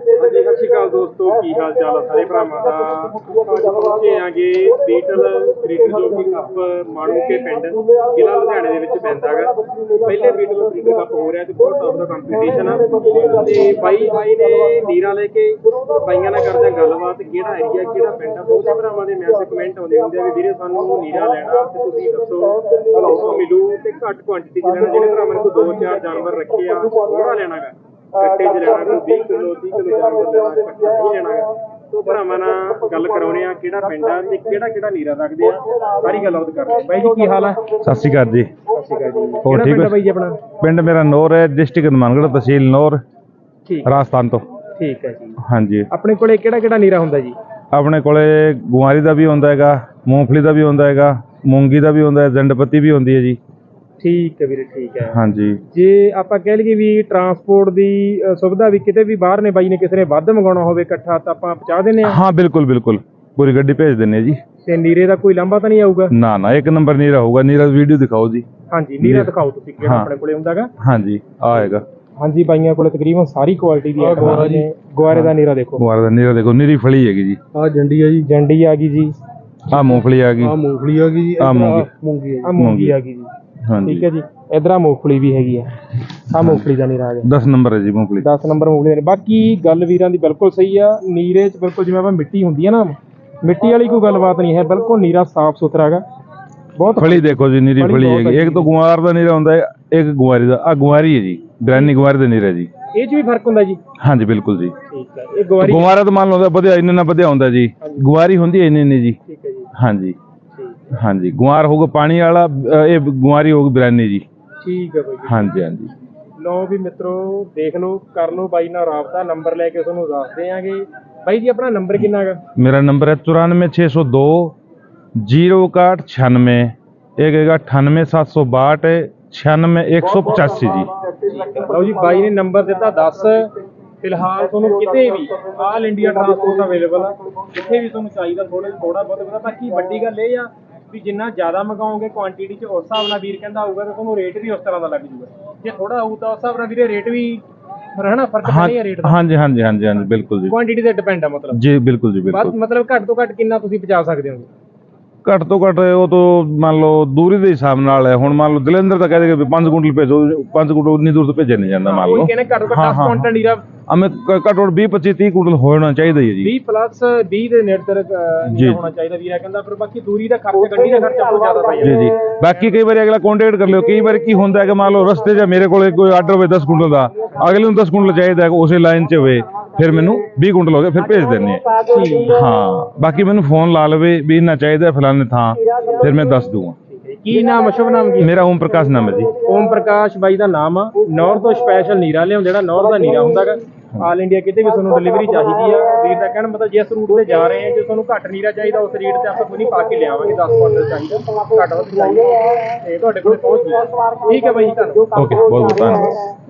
ਹਾਂਜੀ, ਸਤਿ ਸ਼੍ਰੀ ਅਕਾਲ ਦੋਸਤੋ, ਕੀ ਹਾਲ ਚਾਲ ਆ ਸਾਰੇ ਭਰਾਵਾਂ ਦਾ? ਅੱਜ ਪਹੁੰਚੇ ਆਂਗੇ ਬੀਟਲ ਬ੍ਰਿਟਿਸ਼ ਜੋਗੀ ਕੱਪ ਮਾਣੂਕੇ ਪਿੰਡ, ਜ਼ਿਲ੍ਹਾ ਲੁਧਿਆਣੇ ਦੇ ਵਿੱਚ ਪੈਂਦਾ ਹੈਗਾ। ਪਹਿਲੇ ਬੀਟਲ ਬ੍ਰਿਟਿਸ਼ ਕੱਪ ਹੋ ਰਿਹਾ ਤੇ ਬਹੁਤ ਟੌਪ ਦਾ ਕੰਪੀਟੀਸ਼ਨ ਆ। ਤੇ ਬਾਈ ਆਏ ਨੇ ਨੀਰਾ ਲੈ ਕੇ ਬਾਈਆਂ ਨਾਲ ਕਰਦੇ ਗੱਲਬਾਤ, ਕਿਹੜਾ ਏਰੀਆ ਕਿਹੜਾ ਪਿੰਡ ਆ? ਬਹੁਤ ਭਰਾਵਾਂ ਦੇ ਮੈਸੇਜ ਕਮੈਂਟ ਆਉਂਦੇ ਹੁੰਦੇ ਆ ਵੀ ਵੀਰੇ ਸਾਨੂੰ ਨੀਰਾ ਲੈਣਾ, ਤੇ ਤੁਸੀਂ ਦੱਸੋ, ਕਿੱਥੋਂ ਮਿਲੂ ਤੇ ਘੱਟ ਕੁਆਂਟੀਟੀ ਚ ਲੈਣਾ ਜਿਹੜੇ ਭਰਾਵਾਂ ਨੇ ਕੋਈ ਦੋ ਚਾਰ ਜਾਨਵਰ ਰੱਖੇ ਆ ਥੋੜਾ ਲੈਣਾਗਾ ਕੱਟੇ ਚ ਲੈਣਾ ਕੋਈ 20 ਕਿਲੋ 30 ਕਿਲੋ ਜਾਨਵਰ ਲੈਣਾ ਕੱਟਾ ਨਹੀਂ ਲੈਣਾ ਤੋ ਭਰਾਵਾਂ ਨਾਲ ਗੱਲ ਕਰਾਉਣੇ ਆ ਕਿਹੜਾ ਪਿੰਡ ਆ ਤੇ ਕਿਹੜਾ ਕਿਹੜਾ ਨੀਰਾ ਰੱਖਦੇ ਆ ਸਾਰੀ ਗੱਲ ਉਹਦ ਕਰਦੇ ਆ। ਬਾਈ ਜੀ ਕੀ ਹਾਲ ਆ? ਸਤਿ ਸ਼੍ਰੀ ਅਕਾਲ ਜੀ। ਸਤਿ ਸ਼੍ਰੀ ਅਕਾਲ ਜੀ। ਹੋਰ ਕਿਹੜਾ ਠੀਕ ਪਿੰਡ ਆ ਹੋ? ਬਾਈ ਜੀ ਆਪਣਾ? ਪਿੰਡ ਮੇਰਾ ਨੌਰ ਹੈ ਡਿਸਟ੍ਰਿਕਟ ਹਨੂੰਮਾਨਗੜ੍ਹ ਤਹਿਸੀਲ ਨੌਰ ਠੀਕ। ਰਾਜਸਥਾਨ ਤੋਂ। ਠੀਕ ਹੈ ਜੀ। ਹਾਂਜੀ। ਆਪਣੇ ਕੋਲੇ ਕਿਹੜਾ ਕਿਹੜਾ ਨੀਰਾ ਹੁੰਦਾ ਜੀ? ਆਪਣੇ ਕੋਲੇ ਗੁਆਰੀ ਦਾ ਵੀ ਹੁੰਦਾ ਹੈਗਾ ਮੂੰਗਫਲੀ ਦਾ ਵੀ ਹੁੰਦਾ ਹੈਗਾ ਮੂੰਗੀ ਦਾ ਵੀ ਹੁੰਦਾ ਹੈ ਜੰਡਪੱਤੀ ਵੀ ਹੁੰਦੀ ਹੈ ਜੀ। ਠੀਕ ਹੈ ਵੀਰੇ ਠੀਕ ਹੈ। ਹਾਂਜੀ। ਜੇ ਆਪਾਂ ਕਹਿ ਲਈਏ ਵੀ ਟਰਾਂਸਪੋਰਟ ਦੀ ਅ, ਸੁਵਿਧਾ ਵੀ ਕਿਤੇ ਵੀ ਬਾਹਰ ਨੇ ਬਾਈ ਨੇ ਕਿਸੇ ਨੇ ਵੱਧ ਮੰਗਾਉਣਾ ਹੋਵੇ ਇਕੱਠਾ ਤਾਂ ਆਪਾਂ ਪਹੁੰਚਾ ਦਿੰਨੇ ਆ ਹਾਂ ਬਿਲਕੁਲ ਬਿਲਕੁਲ। ਪੂਰੀ ਗੱਡੀ ਭੇਜ ਦਿੰਨੇ ਆ ਜੀ। ਤੇ ਨੀਰੇ ਦਾ ਕੋਈ ਲਾਂਭਾ ਤਾਂ ਨਹੀਂ ਆਊਗਾ? ਨਾ ਨਾ ਇੱਕ ਨੰਬਰ ਨਹੀਂ ਰਹੂਗਾ ਨੀਰਾ ਵੀਡੀਓ ਦਿਖਾਓ ਜੀ। ਹਾਂਜੀ ਨੀਰਾ ਦਿਖਾਓ ਤੁਸੀਂ ਕਿਹੜਾ ਹਾਂ। ਆਪਣੇ ਕੋਲੇ ਹੁੰਦਾਗਾ। ਹਾਂਜੀ ਆਏਗਾ। ਹਾਂਜੀ ਬਾਈਆਂ ਕੋਲੇ ਤਕਰੀਬਨ ਸਾਰੀ ਕੁਆਲਿਟੀ ਦੀ ਗੁਆਰਾ ਜੀ। ਗੁਆਰੇ ਦਾ ਨੀਰਾ ਦੇਖੋ। ਗੁਆਰਾ ਦਾ ਨੀਰਾ ਦੇਖੋ ਨੀਰੀ ਫਲੀ ਹੈਗੀ ਜੀ। ਆ ਜੰਡੀ ਆ ਜੀ। ਜੰਡੀ ਆ ਗਈ ਜੀ। ਆਹ ਮੂੰਗਫਲੀ ਆ ਗਈ। ਮੂੰਗਫਲੀ ਆ ਗਈ ਜੀ। ਆਹ ਮੂੰਗੀ। ਮੂੰਗੀ ਆ ਮੂੰਗੀ ਆ ਗਈ ਜੀ। ਹਾਂਜੀ। ਠੀਕ ਹੈ ਜੀ। ਇਧਰ ਆ ਮੂੰਗਫਲੀ ਵੀ ਹੈਗੀ ਆ। ਆ ਮੂੰਗਫਲੀ ਦਾ ਨੀਰਾ ਆ ਗਿਆ 10 ਨੰਬਰ ਹੈ ਜੀ ਮੂੰਗਫਲੀ। 10 ਨੰਬਰ ਮੂੰਗਫਲੀ ਨੇ ਬਾਕੀ ਗੱਲ ਵੀਰਾਂ ਦੀ ਬਿਲਕੁਲ ਸਹੀ ਆ। ਨੀਰੇ 'ਚ ਬਿਲਕੁਲ ਜਿਵੇਂ ਆਪਾਂ ਮਿੱਟੀ ਹੁੰਦੀ ਆ ਨਾ ਮਿੱਟੀ ਵਾਲੀ ਕੋਈ ਗੱਲਬਾਤ ਨਹੀਂ ਹੈ। ਬਿਲਕੁਲ ਨੀਰਾ ਸਾਫ਼ ਸੁਥਰਾ ਹੈਗਾ। ਬਹੁਤ ਫਲੀ ਦੇਖੋ ਜੀ ਨੀਰੀ ਫਲੀ ਫਲੀ ਬਹੁਤ ਹੈਗੀ। ਇੱਕ ਤਾਂ ਗੁਆਰ ਦਾ ਨੀਰਾ ਹੁੰਦਾ ਹੈ ਇੱਕ ਗੁਆਰੀ ਦਾ। ਆ ਗੁਆਰੀ ਹੈ ਜੀ ਬਿਰਾਨੀ ਗੁਆਰੀ ਦਾ ਨੀਰਾ ਜੀ। ਇਹ 'ਚ ਵੀ ਫ਼ਰਕ ਹੁੰਦਾ ਜੀ? ਹਾਂਜੀ ਬਿਲਕੁਲ ਜੀ। ਠੀਕ ਹੈ। ਇਹ ਗੁਆਰੀ ਗੁਆਰਾ ਤਾਂ ਮੰਨ ਲਓ ਵਧੀਆ ਇੰਨਾ ਨਾ ਵਧੀਆ ਹੁੰਦਾ ਜੀ। ਗੁਆਰੀ ਹੁੰਦੀ ਹੈ ਇੰਨੀ ਇੰਨੀ ਜੀ। ਠੀਕ ਹੈ ਜੀ। ਹਾਂਜੀ। ਠੀਕ ਹਾਂਜੀ ਗੁਆਰ ਹੋਊਗਾ ਪਾਣੀ ਵਾਲਾ ਅ, ਇਹ ਗੁਆਰੀ ਹੋਊਗੀ ਬਿਰਾਨੀ ਜੀ। ਠੀਕ ਹੈ ਬਾਈ ਜੀ। ਹਾਂਜੀ ਹਾਂਜੀ। ਲਓ ਵੀ ਮਿੱਤਰੋ ਦੇਖ ਲਓ ਕਰ ਲਓ ਬਾਈ ਨਾਲ ਰਾਬਤਾ ਨੰਬਰ ਲੈ ਕੇ ਤੁਹਾਨੂੰ ਦੱਸ ਦਿਆਂਗੇ। ਬਾਈ ਜੀ ਆਪਣਾ ਨੰਬਰ ਕਿੰਨਾ ਹੈਗਾ ਮੇਰਾ ਨੰਬਰ ਹੈ 94602 06196 ਇੱਕ ਹੈਗਾ 98762 96185 ਜੀ। ਲਓ ਜੀ ਬਾਈ ਨੇ ਨੰਬਰ ਦਿੱਤਾ 10 ਫਿਲਹਾਲ ਤੁਹਾਨੂੰ ਕਿਤੇ ਵੀ ਆਲ ਇੰਡੀਆ ਟਰਾਂਸਪੋਰਟ ਅਵੇਲੇਬਲ ਆ। ਜਿੱਥੇ ਵੀ ਤੁਹਾਨੂੰ ਚਾਹੀਦਾ ਥੋੜਾ ਥੋੜਾ ਬਹੁਤ ਬਾਕੀ ਵੱਡੀ ਗੱਲ ਇਹ ਆ ਵੀ ਜਿੰਨਾ ਜ਼ਿਆਦਾ ਮੰਗਾਓਗੇ ਕੁਆਂਟੀਟੀ ਚ ਉਸ ਹਿਸਾਬ ਨਾਲ ਵੀਰ ਕਹਿੰਦਾ ਆਊਗਾ ਤਾਂ ਤੁਹਾਨੂੰ ਰੇਟ ਵੀ ਉਸ ਤਰ੍ਹਾਂ ਦਾ ਲੱਗ ਜੂਗਾ ਜੇ ਥੋੜਾ ਆਊ ਤਾਂ ਉਸ ਹਿਸਾਬ ਨਾਲ ਵੀਰੇ ਰੇਟ ਵੀ ਰਹਿਣਾ ਫ਼ਰਕ ਤਾਂ ਹਾਂ ਰੇਟ ਦਾ। ਹਾਂਜੀ ਹਾਂਜੀ ਹਾਂਜੀ ਹਾਂਜੀ ਬਿਲਕੁਲ ਜੀ। ਕੁਆਂਟੀਟੀ ਤੇ ਡਿਪੈਂਡ ਆ ਮਤਲਬ। ਜੀ ਬਿਲਕੁਲ ਜੀ ਬਿਲਕੁਲ। ਮਤਲਬ ਘੱਟ ਤੋਂ ਘੱਟ ਕਿੰਨਾ ਤੁਸੀਂ ਪਹੁੰਚਾ ਸਕਦੇ ਹੋ? ਘੱਟ ਤੋਂ ਘੱਟ ਉਹ ਤੋਂ ਮੰਨ ਲਓ ਦੂਰੀ ਦੇ ਹਿਸਾਬ ਨਾਲ ਹੈ। ਹੁਣ ਮੰਨ ਲਓ ਜਲੰਧਰ ਤਾਂ ਕਹਦੇ ਕਿ 5 ਕੁਇੰਟਲ ਭੇਜੋ 5 ਕੁਇੰਟਲ ਉਨੀ ਦੂਰ ਤੋਂ ਭੇਜਿਆ ਨਹੀਂ ਜਾਂਦਾ ਮੰਨ ਲਓ। ਕਹਿੰਦੇ ਘੱਟ ਤੋਂ ਘੱਟ 10 ਹਾਂ, ਕੁਆਂਟਲ ਨੀਰਾ ਅਮੇ ਘੱਟੋ ਘੱਟ 20 25 30 ਕੁਇੰਟਲ ਹੋਣਾ ਚਾਹੀਦਾ ਹੀ ਜੀ। 20 ਪਲੱਸ 20 ਦੇ ਨੇੜੇ ਤੱਕ ਹੋਣਾ ਚਾਹੀਦਾ ਵੀਰਾ। ਕਹਿੰਦਾ ਫਿਰ ਬਾਕੀ ਦੂਰੀ ਦਾ ਖਰਚਾ ਗੱਡੀ ਦਾ ਖਰਚਾ ਬਹੁਤ ਜ਼ਿਆਦਾ ਜੀ ਜਾਂਦਾ। ਜੀ ਬਾਕੀ ਕਈ ਵਾਰੀ ਅਗਲਾ ਕੰਟੈਕਟ ਕਰ ਲਿਓ। ਕਈ ਵਾਰੀ ਕੀ ਹੁੰਦਾ ਹੈ ਕਿ ਮੰਨ ਲਓ ਰਸਤੇ 'ਚ ਮੇਰੇ ਕੋਲੇ ਕੋਈ ਆਰਡਰ ਹੋਵੇ 10 ਕੁਇੰਟਲ ਦਾ ਅਗਲੇ ਨੂੰ 10 ਕੁਇੰਟਲ ਚਾਹੀਦਾ ਹੈ ਉਸੇ ਲਾਈਨ 'ਚ ਹੋਵੇ। ਫਿਰ ਮੈਨੂੰ 20 ਕੁਇੰਟਲ ਹੋ ਗਿਆ ਫਿਰ ਭੇਜ ਦਿੰਦੇ ਆ। ਹਾਂ ਬਾਕੀ ਮੈਨੂੰ ਫੋਨ ਲਾ ਲਵੇ ਵੀ ਇੰਨਾ ਚਾਹੀਦਾ ਫਲਾਣੇ ਥਾਂ ਫਿਰ ਮੈਂ ਦੱਸ ਦੂੰਗਾ। ਕੀ ਨਾਮ ਅਸ਼ੁਭ ਨਾਮ ਕੀ? ਮੇਰਾ ਓਮ ਪ੍ਰਕਾਸ਼ ਨਾਮ ਹੈ ਜੀ। ਓਮ ਪ੍ਰਕਾਸ਼ ਬਾਈ ਦਾ ਨਾਮ ਆ। ਨੌਰ ਤੋਂ ਸਪੈਸ਼ਲ ਨੀਰਾ ਲਿਆਉਂ ਜਿਹੜਾ ਨੌਰ ਦਾ ਨੀਰਾ ਹੁੰਦਾਗਾ ਆਲ ਇੰਡੀਆ ਕਿਤੇ ਵੀ ਤੁਹਾਨੂੰ ਡਿਲੀਵਰੀ ਚਾਹੀਦੀ ਆ। ਵੀਰ ਦਾ ਕਹਿਣ ਮਤਲਬ ਜਿਸ ਰੂਟ ਤੇ ਜਾ ਰਹੇ ਆ ਜੇ ਤੁਹਾਨੂੰ ਘੱਟ ਨੀਰਾ ਚਾਹੀਦਾ ਉਸ ਰੇਟ ਤੇ ਆਪਾਂ ਕੋਈ ਨਹੀਂ ਪਾ ਕੇ ਲਿਆਵਾਂਗੇ 10 ਕੁਆਂਟਲ ਚਾਹੀਦਾ ਘੱਟ ਵੱਧ ਚਾਹੀਦਾ ਤੇ ਤੁਹਾਡੇ ਕੋਲ ਪਹੁੰਚ ਜੂਗਾ ਠੀਕ ਹੈ ਬਾਈ ਜੀ ਧੰਨਵਾਦ। ਓਕੇ ਬਹੁਤ ਬਹੁਤ ਧੰਨਵਾਦ।